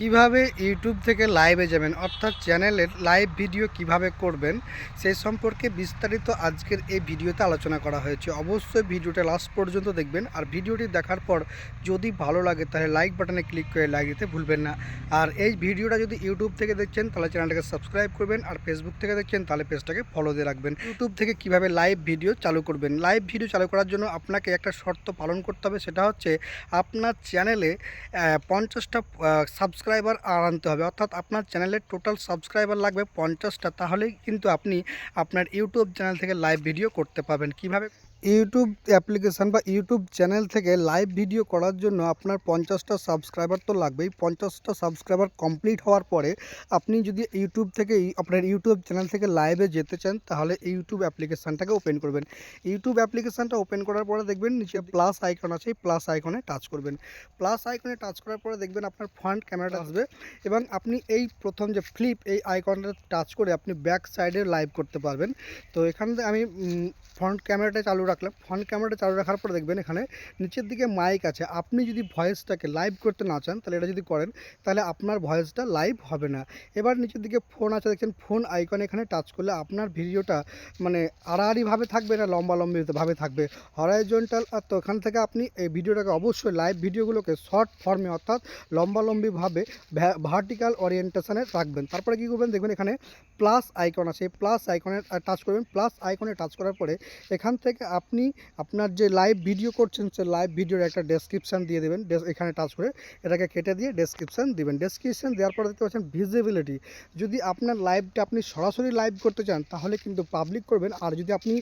কীভাবে ইউটিউব থেকে লাইভে যাবেন, অর্থাৎ চ্যানেলের লাইভ ভিডিও কীভাবে করবেন সেই সম্পর্কে বিস্তারিত আজকের এই ভিডিওতে আলোচনা করা হয়েছে। অবশ্যই ভিডিওটা লাস্ট পর্যন্ত দেখবেন, আর ভিডিওটি দেখার পর যদি ভালো লাগে, তাহলে লাইক বাটনে ক্লিক করে লাইক দিতে ভুলবেন না। আর এই ভিডিওটা যদি ইউটিউব থেকে দেখছেন, তাহলে চ্যানেলটাকে সাবস্ক্রাইব করবেন, আর ফেসবুক থেকে দেখছেন, তাহলে পেজটাকে ফলো দিয়ে রাখবেন। ইউটিউব থেকে কীভাবে লাইভ ভিডিও চালু করবেন? লাইভ ভিডিও চালু করার জন্য আপনাকে একটা শর্ত পালন করতে হবে, সেটা হচ্ছে আপনার চ্যানেলে পঞ্চাশটা সাবস্ক্রাইবার আনতে হবে। অর্থাৎ আপনার চ্যানেলের টোটাল সাবস্ক্রাইবার লাগবে পঞ্চাশটা, তাহলেই কিন্তু আপনি আপনার ইউটিউব চ্যানেল থেকে লাইভ ভিডিও করতে পারবেন। কীভাবে? ইউটিউব অ্যাপ্লিকেশান বা ইউটিউব চ্যানেল থেকে লাইভ ভিডিও করার জন্য আপনার পঞ্চাশটা সাবস্ক্রাইবার তো লাগবেই। পঞ্চাশটা সাবস্ক্রাইবার কমপ্লিট হওয়ার পরে আপনি যদি ইউটিউব থেকে আপনার ইউটিউব চ্যানেল থেকে লাইভে যেতে চান, তাহলে ইউটিউব অ্যাপ্লিকেশানটাকে ওপেন করবেন। ইউটিউব অ্যাপ্লিকেশানটা ওপেন করার পরে দেখবেন নিচে প্লাস আইকন আছে, এই প্লাস আইকনে টাচ করবেন। প্লাস আইকনে টাচ করার পরে দেখবেন আপনার ফ্রন্ট ক্যামেরাটা আসবে এবং আপনি এই প্রথম যে ফ্লিপ এই আইকনটা টাচ করে আপনি ব্যাক সাইডে লাইভ করতে পারবেন। তো এখান আমি ফ্রন্ট ক্যামেরাটা চালু রাখলাম। ফ্রন্ট ক্যামেরাটা চালু রাখার পর দেখবেন এখানে নিচের দিকে মাইক আছে। আপনি যদি ভয়েসটাকে লাইভ করতে না চান, তাহলে এটা যদি করেন, তাহলে আপনার ভয়েসটা লাইভ হবে না। এবার নিচের দিকে ফোন আছে, দেখছেন ফোন আইকন এখানে টাচ করলে আপনার ভিডিওটা মানে আড়াআড়িভাবে থাকবে না লম্বা লম্বিভাবে থাকবে হরাইজন্টাল তো এখান থেকে আপনি এই ভিডিওটাকে অবশ্যই লাইভ ভিডিওগুলোকে শর্ট ফর্মে অর্থাৎ লম্বালম্বিভাবে ভার্টিক্যাল ওরিয়েন্টেশনে রাখবেন। তারপরে কী করবেন, দেখবেন এখানে প্লাস আইকন আছে। প্লাস আইকনে টাচ করবেন। প্লাস আইকনে টাচ করার পরে এখান থেকে আপনি আপনার যে লাইভ ভিডিও করছেন, সে লাইভ ভিডিওর একটা ডেসক্রিপশান দিয়ে দেবেন এখানে টাচ করে এটাকে কেটে দিয়ে ডেসক্রিপশান দিবেন। ডেসক্রিপশান দেওয়ার পরে দেখতে পাচ্ছেন ভিজিবিলিটি যদি আপনার লাইভটা আপনি সরাসরি লাইভ করতে চান, তাহলে কিন্তু পাবলিক করবেন। আর যদি আপনি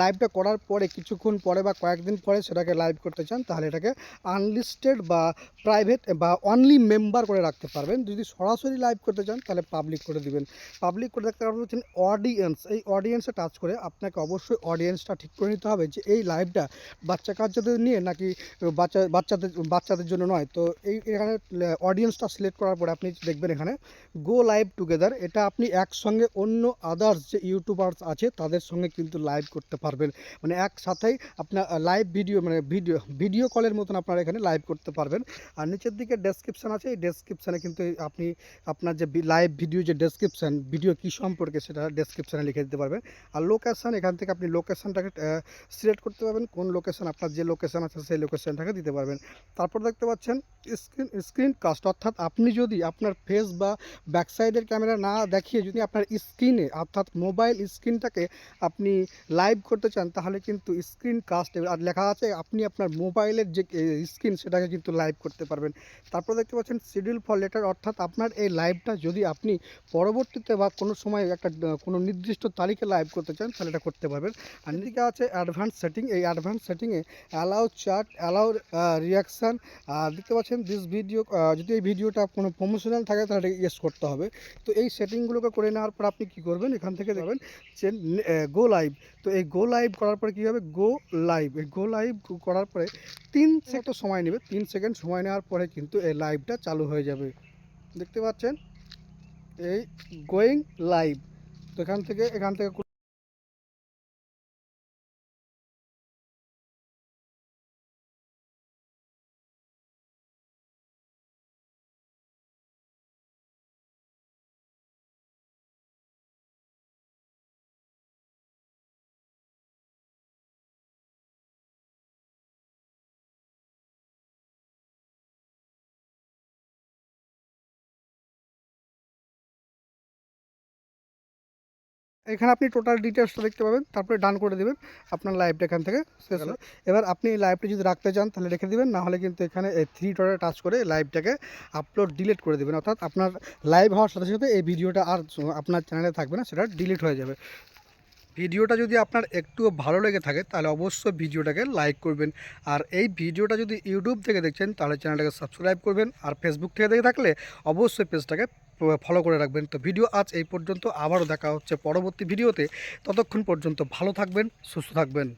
লাইভটা করার পরে, কিছুক্ষণ পরে বা কয়েকদিন পরে সেটাকে লাইভ করতে চান, তাহলে এটাকে আনলিস্টেড বা প্রাইভেট বা অনলি মেম্বার করে রাখতে পারবেন। যদি সরাসরি লাইভ করতে চান, তাহলে পাবলিক করে দিবেন। পাবলিক করে রাখতে পারবেন অডিয়েন্স এই অডিয়েন্সে টাচ করে আপনাকে অবশ্যই অডিয়েন্সটা ঠিক করে নিতে হবে। যে এই লাইভটা বাচ্চা কাচ্চাদের নিয়ে নাকি বাচ্চা, বাচ্চাদের বাচ্চাদের জন্য নয়। তো এই, এখানে অডিয়েন্সটা সিলেক্ট করার পরে আপনি দেখবেন এখানে গো লাইভ টুগেদার এটা আপনি একসঙ্গে অন্য আদার্স যে ইউটিউবার্স আছে, তাদের সঙ্গে কিন্তু লাইভ করতে পারবেন। মানে একসাথেই আপনার লাইভ ভিডিও মানে ভিডিও ভিডিও কলের মতন আপনারা এখানে লাইভ করতে পারবেন। আর নিচের দিকে ডেসক্রিপশান আছে, এই ডেসক্রিপশানে কিন্তু আপনি আপনার যে লাইভ ভিডিও যে ডেসক্রিপশান ভিডিও কী সম্পর্কে সেটা ডেসক্রিপশানে লিখে দিতে পারবেন। আর লোকেশান এখান থেকে আপনি লোকেশানটাকে সিলেক্ট করতে পারবেন কোন লোকেশান আপনার যে লোকেশান আছে সেই লোকেশানটাকে দিতে পারবেন। তারপর দেখতে পাচ্ছেন স্ক্রিন স্ক্রিন কাস্ট অর্থাৎ আপনি যদি আপনার ফেস বা ব্যাক সাইডের ক্যামেরা না দেখিয়ে যদি আপনার স্ক্রিনে অর্থাৎ মোবাইল স্ক্রিনটাকে আপনি লাইভ করতে চান, তাহলে কিন্তু স্ক্রিন কাস্ট আর লেখা আছে আপনি আপনার মোবাইলের যে স্ক্রিন সেটাকে কিন্তু লাইভ করতে পারবেন। তারপর দেখতে পাচ্ছেন শিডিউল ফর লেটার অর্থাৎ আপনার এই লাইভটা যদি আপনি পরবর্তীতে বা কোনো সময় একটা, কোনো নির্দিষ্ট তারিখে লাইভ করতে চান, তাহলে এটা করতে পারবেন। আর এদিকে আছে অ্যাডভান্স সেটিং এই অ্যাডভান্স সেটিংয়ে অ্যালাউ চার্ট অ্যালাউ রিয়াকশান আর দেখতে পাচ্ছেন দিস ভিডিও যদি এই ভিডিওটা কোনো প্রমোশনাল থাকে তাহলে ইয়েস করতে হবে। তো এই সেটিংগুলোকে করে নেওয়ার পর আপনি কী করবেন? এখান থেকে যাবেন যে গো লাইভ তো এই গো লাইভ করার পরে কী হবে? গো লাইভ এই গো লাইভ করার পরে তিন সেকেন্ড সময় নেবে। তিন সেকেন্ড সময় নেওয়ার পরে কিন্তু এই লাইভটা চালু হয়ে যাবে। দেখতে পাচ্ছেন? এই গোয়িং লাইভ তো এখান থেকে এখান থেকে এখানে আপনি টোটাল ডিটেলসটা দেখতে পাবেন তারপরে ডান করে দেবেন আপনার লাইভটা এখান থেকে শেষ হলো। এবার আপনি এই লাইভটা যদি রাখতে চান তাহলে রেখে দেবেন নাহলে কিন্তু এখানে থ্রি ডটে টাচ করে লাইভটাকে আপলোড ডিলিট করে দেবেন। অর্থাৎ আপনার লাইভ হওয়ার সাথে সাথে এই ভিডিওটা আর আপনার চ্যানেলে থাকবে না সেটা ডিলিট হয়ে যাবে। ভিডিওটা যদি আপনার একটুও ভালো লেগে থাকে, তাহলে অবশ্যই ভিডিওটাকে লাইক করবেন। আর এই ভিডিওটা যদি ইউটিউব থেকে দেখছেন, তাহলে চ্যানেলটাকে সাবস্ক্রাইব করবেন। আর ফেসবুক থেকে দেখে থাকলে অবশ্যই পেজটাকে ফলো করে রাখবেন। তো ভিডিও আজ এই পর্যন্ত, আবারও দেখা হচ্ছে পরবর্তী ভিডিওতে। ততক্ষণ পর্যন্ত ভালো থাকবেন, সুস্থ থাকবেন।